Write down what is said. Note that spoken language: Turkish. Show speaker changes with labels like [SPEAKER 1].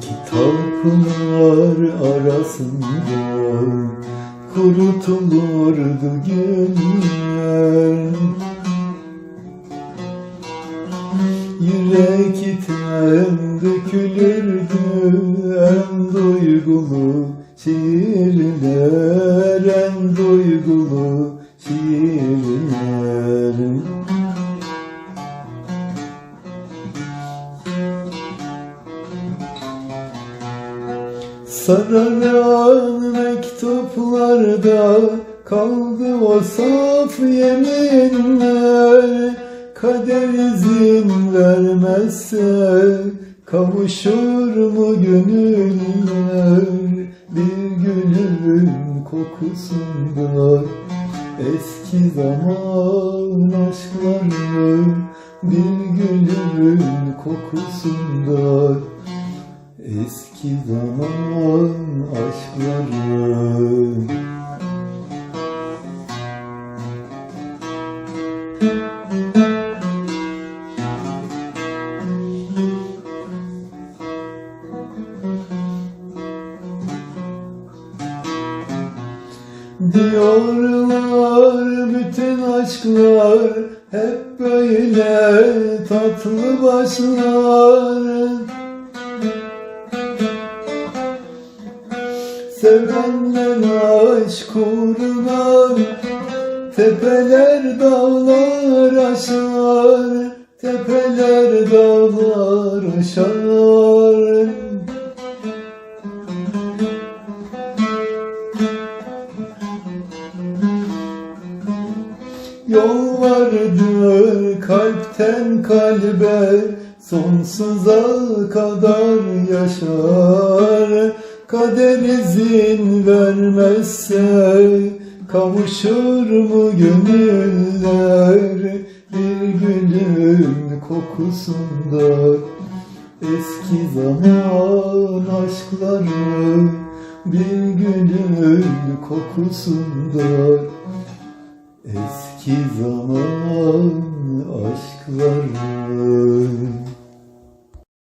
[SPEAKER 1] Kitaplar arasında kurutulurdu günler. Yürek iten dökülürdü şiirler En duygulu şiirler Sararan mektuplarda kaldı o saf yeminler. Kader izin vermezse kavuşur mu gönüller kokusunda eski zaman aşkları Bir gülün kokusunda Eski zaman aşkları Diyorlar bütün aşklar hep böyle tatlı başlar. Sevenler aşk uğruna Tepeler dağlar aşar Tepeler dağlar aşar Yol vardır kalpten kalbe Sonsuza kadar yaşar. Kader izin vermezse Kavuşur mu gönüller? Bir gülün kokusunda Eski zaman aşkları Bir gülün kokusunda Eski zaman aşkları